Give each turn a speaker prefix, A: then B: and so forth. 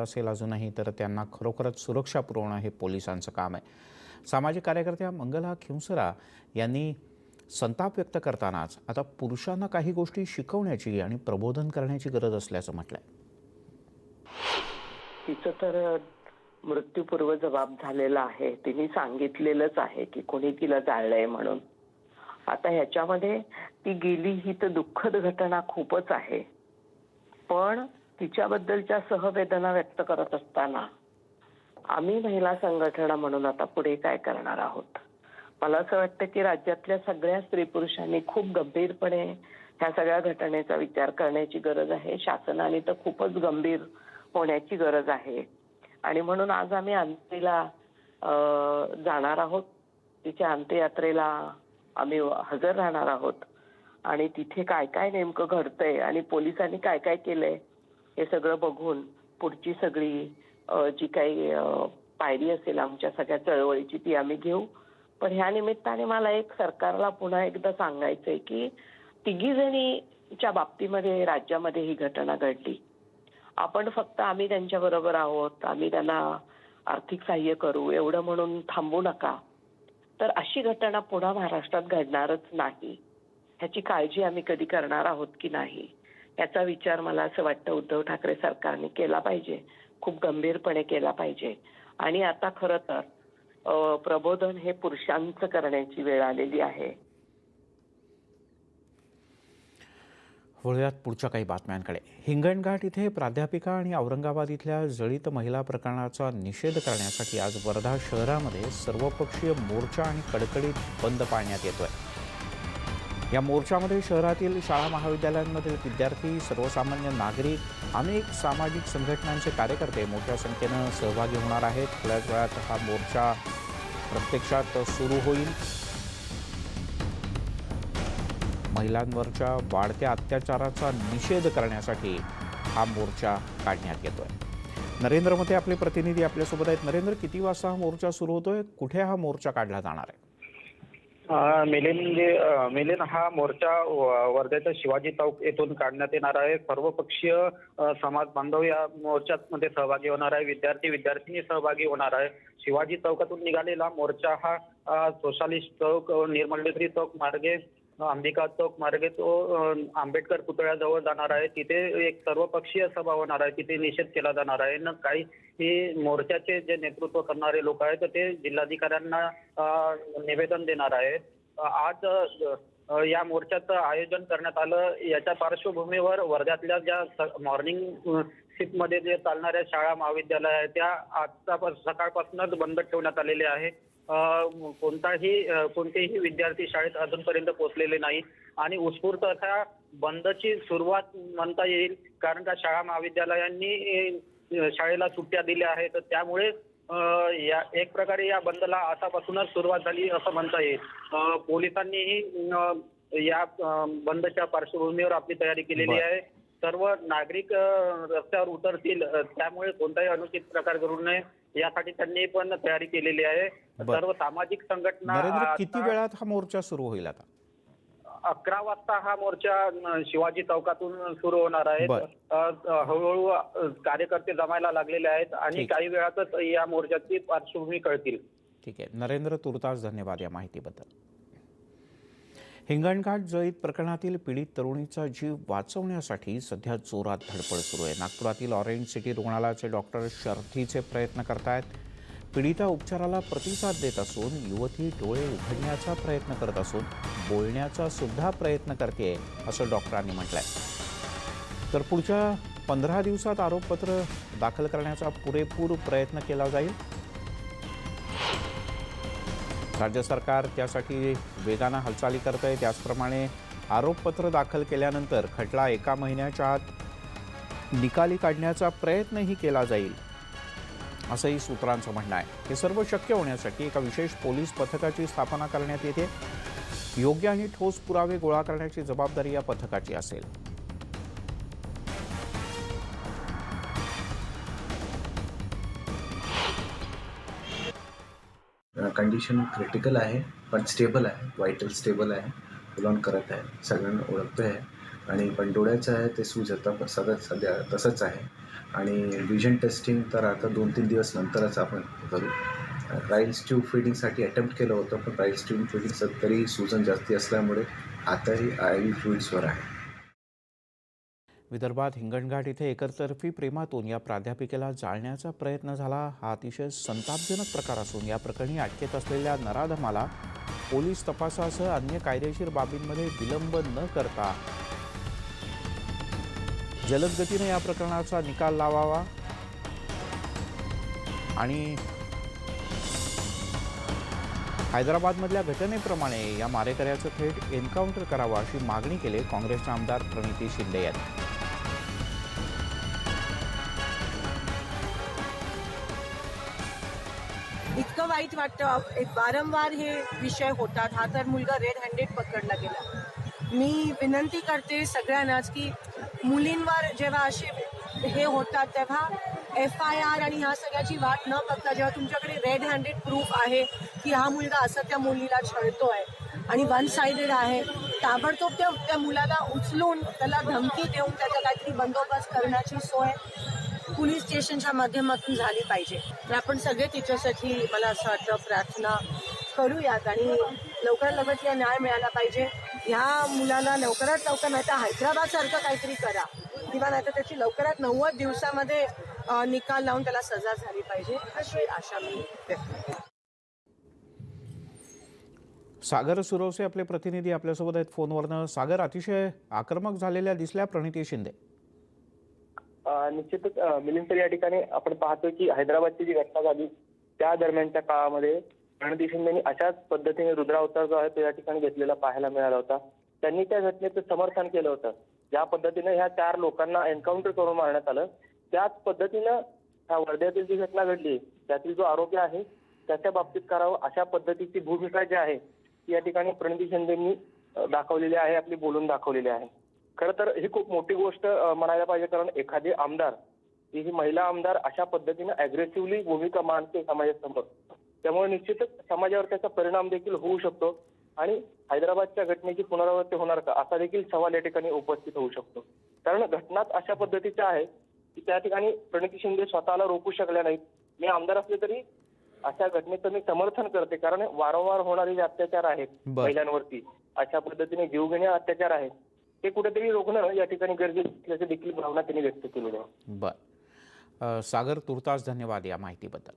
A: असेल अजूनही तर त्यांना खरोखरच सुरक्षा पुरवणं हे पोलिसांचं काम आहे. सामाजिक कार्यकर्त्या मंगला खिंसरा यांनी संताप व्यक्त करतानाच आता पुरुषांना काही गोष्टी शिकवण्याची आणि प्रबोधन करण्याची गरज असल्याचं म्हटलंय.
B: तिचं तर मृत्यूपूर्व जबाब झालेला आहे. तिने सांगितलेलंच आहे की कोणी तिला जाळलंय म्हणून. आता ह्याच्यामध्ये ती गेली ही तर दुःखद घटना खूपच आहे. पण तिच्याबद्दलच्या सहवेदना व्यक्त करत असताना आम्ही महिला संघटना म्हणून आता पुढे काय करणार आहोत? मला असं वाटतं की राज्यातल्या सगळ्या स्त्री पुरुषांनी खूप गंभीरपणे ह्या सगळ्या घटनेचा विचार करण्याची गरज आहे. शासनाने तर खूपच गंभीर होण्याची गरज आहे. आणि म्हणून आज आम्ही अंत्येला जाणार आहोत. तिच्या अंत्ययात्रेला आम्ही हजर राहणार आहोत. आणि तिथे काय काय नेमकं घडतंय आणि पोलिसांनी काय काय केलंय हे सगळं बघून पुढची सगळी जी काही पायरी असेल आमच्या सगळ्या चळवळीची ती आम्ही घेऊ. पण ह्या निमित्ताने मला एक सरकारला पुन्हा एकदा सांगायचंय की तिघी जणीच्या बाबतीमध्ये राज्यामध्ये ही घटना घडली. आपण फक्त आम्ही त्यांच्या बरोबर आहोत आम्ही त्यांना आर्थिक सहाय्य करू एवढं म्हणून थांबू नका. तर अशी घटना पुन्हा महाराष्ट्रात घडणारच नाही. ह्याची काळजी आम्ही कधी करणार आहोत की नाही? याचा विचार मला असं वाटतं उद्धव ठाकरे सरकारने केला पाहिजे. खूप गंभीरपणे केला पाहिजे. आणि आता खरं तर प्रबोधन हे पुरुषांचं करण्याची वेळ आलेली आहे.
A: वळूयात पुढच्या काही बातम्यांकडे. हिंगणघाट इथे प्राध्यापिका आणि औरंगाबाद इथल्या जळीत महिला प्रकरणाचा निषेध करण्यासाठी आज वर्धा शहरामध्ये सर्वपक्षीय मोर्चा आणि कडकडीत बंद पाळण्यात येतोय. या मोर्चामध्ये शहरातील शाळा महाविद्यालयांमधील विद्यार्थी सर्वसामान्य नागरिक अनेक सामाजिक संघटनांचे कार्यकर्ते मोठ्या संख्येनं सहभागी होणार आहेत. थोड्याच वेळात हा मोर्चा प्रत्यक्षात सुरू होईल. महिलांवरच्या वाढत्या अत्याचाराचा निषेध करण्यासाठी हा मोर्चा काढण्यात येतोय. नरेंद्र मते आपले प्रतिनिधी आपल्यासोबत आहेत. नरेंद्र किती वाजता हा मोर्चा सुरू होतोय? कुठे हा मोर्चा काढला जाणार आहे?
C: मिलिंद म्हणजे मिलिंद हा मोर्चा वर्ध्याच्या शिवाजी चौक येथून काढण्यात येणार आहे. सर्वपक्षीय समाज बांधव या मोर्चात मध्ये सहभागी होणार आहे. विद्यार्थी विद्यार्थिनी सहभागी होणार आहे. शिवाजी चौकातून निघालेला मोर्चा हा सोशालिस्ट चौक अ, निर्मलेश्वरी चौक मार्गे अंबिका चौक मार्गे तो आंबेडकर पुतळ्याजवळ जाणार आहे. तिथे एक सर्वपक्षीय सभा होणार आहे. तिथे निषेध केला जाणार आहे. न काही हे मोर्चाचे जे नेतृत्व करणारे लोक आहेत तर ते जिल्हाधिकाऱ्यांना निवेदन देणार आहेत. आज या मोर्चाचं आयोजन करण्यात आलं. याच्या पार्श्वभूमीवर वर्ध्यातल्या ज्या मॉर्निंग शिफ्टमध्ये जे चालणाऱ्या शाळा महाविद्यालय आहे त्या आजचा सकाळपासूनच बंद ठेवण्यात आलेले आहे कोणताही कोणतेही विद्यार्थी शाळेत अजूनपर्यंत पोहोचलेले नाही आणि उत्स्फूर्त अशा बंदची सुरुवात म्हणता येईल कारण का शाळा महाविद्यालयांनी शाळेला सुट्ट्या दिल्या आहेत. तर त्यामुळे या एक प्रकारे या बंदला आतापासूनच सुरुवात झाली असं म्हणता येईल. पोलिसांनीही या बंदच्या पार्श्वभूमीवर आपली तयारी केलेली. आहे. सर्व नागरिक रस्त्यावर उतरतील त्यामुळे कोणताही अनुचित प्रकार घडू नये. यासाठी त्यांनी पण तयारी केलेली आहे. सर्व सामाजिक संघटना
A: किती वेळात हा मोर्चा सुरू होईल आता?
C: अकरा वाजता हा मोर्चा शिवाजी चौकातून सुरू होणार आहे. हळूहळू कार्यकर्ते जमायला लागलेले आहेत आणि. काही वेळातच या मोर्चाची पार्श्वभूमी कळतील.
A: ठीक आहे. नरेंद्र तुर्तास धन्यवाद या माहितीबद्दल. हिंगणघाट जळीत प्रकरणातील पीडित तरुणीचा जीव वाचवण्यासाठी सध्या जोरात धडपड सुरू आहे. नागपुरातील ऑरेंज सिटी रुग्णालयाचे डॉक्टर शर्थीचे प्रयत्न करतायत. पीडिता उपचाराला प्रतिसाद देत असून युवती डोळे उघडण्याचा प्रयत्न करत असून बोलण्याचा सुद्धा प्रयत्न करते असं डॉक्टरांनी म्हटलंय. तर पुढच्या पंधरा दिवसात आरोपपत्र दाखल करण्याचा पुरेपूर प्रयत्न केला जाईल. राज्य सरकार त्यासाठी वेगानं हालचाली करत आहे त्याचप्रमाणे आरोपपत्र दाखल केल्यानंतर खटला एका महिन्याच्या आत निकाली काढण्याचा प्रयत्नही केला जाईल असंही सूत्रांचं म्हणणं आहे. हे सर्व शक्य होण्यासाठी एका विशेष पोलीस पथकाची स्थापना करण्यात येते. योग्य आणि ठोस पुरावे गोळा करण्याची जबाबदारी या पथकाची असेल.
D: कंडिशन क्रिटिकल आहे पण स्टेबल आहे. वायटल स्टेबल आहे. फुल ऑन करत आहे. सगळ्यांना ओळखतो आहे आणि पण डोळ्याचं आहे ते सूज आता सध्या सध्या तसंच आहे. आणि विजन टेस्टिंग तर आता दोन तीन दिवस नंतरच आपण करू. राईल्स ट्यूब फिडिंगसाठी अटेम्प्ट केलं होतं पण राईल्स ट्यूब फिडिंग तरी सुजन जास्ती असल्यामुळे आताही आय व्ही फ्लुइड्सवर आहे.
A: विदर्भात हिंगणघाट इथे एकतर्फी प्रेमातून या प्राध्यापिकेला जाळण्याचा प्रयत्न झाला. हा अतिशय संतापजनक प्रकार असून या प्रकरणी अटकेत असलेल्या नराधमाला पोलीस तपासासह अन्य कायदेशीर बाबींमध्ये विलंब न करता जलद गतीने या प्रकरणाचा निकाल लावावा आणि हैदराबादमधल्या घटनेप्रमाणे या मारेकऱ्याचं थेट एन्काउंटर करावं अशी मागणी केली काँग्रेसचे आमदार प्रणिती शिंदे यांनी.
E: वाईट वाटतं. एक वारंवार हे विषय होतात. हा तर मुलगा रेड हँडेड पकडला गेला. मी विनंती करते सगळ्यांनाच की मुलींवर जेव्हा असे हे होतात तेव्हा एफ आय आर आणि ह्या सगळ्याची वाट न बघता जेव्हा तुमच्याकडे रेड हँडेड प्रूफ आहे की हा मुलगा असं त्या मुलीला छळतो आहे आणि वन साईडेड आहे ताबडतोब त्या त्या मुलाला उचलून त्याला धमकी देऊन त्याचा काहीतरी बंदोबस्त करण्याची सोय पोलीस स्टेशनच्या माध्यमातून झाली पाहिजे. तर आपण सगळे तिच्यासाठी मला असं वाटतं प्रार्थना करूयात आणि लवकरात लवकर तिला न्याय मिळाला पाहिजे. ह्या मुलाला लवकरात लवकर नाही तर हैदराबाद सारखं काहीतरी करा. किंवा नाही तर त्याची लवकरात नव्वद दिवसामध्ये निकाल लावून त्याला सजा झाली पाहिजे अशी आशा मी व्यक्त
A: सागर सुरवसे आपले प्रतिनिधी आपल्यासोबत आहेत. फोनवरनं सागर अतिशय आक्रमक झालेल्या दिसल्या प्रणिती शिंदे.
F: निश्चितच मिलिंद सर या ठिकाणी आपण पाहतो की हैदराबादची जी घटना झाली त्या दरम्यानच्या काळामध्ये प्रणिती शिंदेनी अशाच पद्धतीने रुद्रावतार जो आहे तो या ठिकाणी घेतलेला पाहायला मिळाला होता. त्यांनी त्या घटनेचं समर्थन केलं होतं. ज्या पद्धतीनं ह्या चार लोकांना एन्काउंटर करून मारण्यात आलं त्याच पद्धतीनं ह्या वर्ध्यातील जी घटना घडली त्यातील जो आरोपी आहे त्याच्या बाबतीत करावं अशा पद्धतीची भूमिका जी आहे ती या ठिकाणी प्रणिती शिंदेनी दाखवलेली आहे आपली बोलून दाखवलेली आहे. खरं तर ही खूप मोठी गोष्ट म्हणायला पाहिजे. कारण एखादी आमदार ही महिला आमदार अशा पद्धतीने अग्रेसिव्हली भूमिका मांडते समाजासमोर. त्यामुळे निश्चितच समाजावर त्याचा परिणाम देखील होऊ शकतो. आणि हैदराबादच्या घटनेची पुनरावृत्ती होणार का असा देखील सवाल या ठिकाणी उपस्थित होऊ शकतो. कारण घटनाच अशा पद्धतीच्या आहे की त्या ठिकाणी प्रणिती शिंदे स्वतःला रोखू शकल्या नाहीत. मी आमदार असले तरी अशा घटनेचं मी समर्थन करते. कारण वारंवार होणारे जे अत्याचार आहेत. महिलांवरती अशा पद्धतीने जीवघेणे अत्याचार आहेत. ते कुठेतरी रोखणं या ठिकाणी गरजेचं असल्याची देखील भावना त्यांनी व्यक्त केलेली आहे.
A: बर. सागर तुर्तास धन्यवाद या माहितीबद्दल.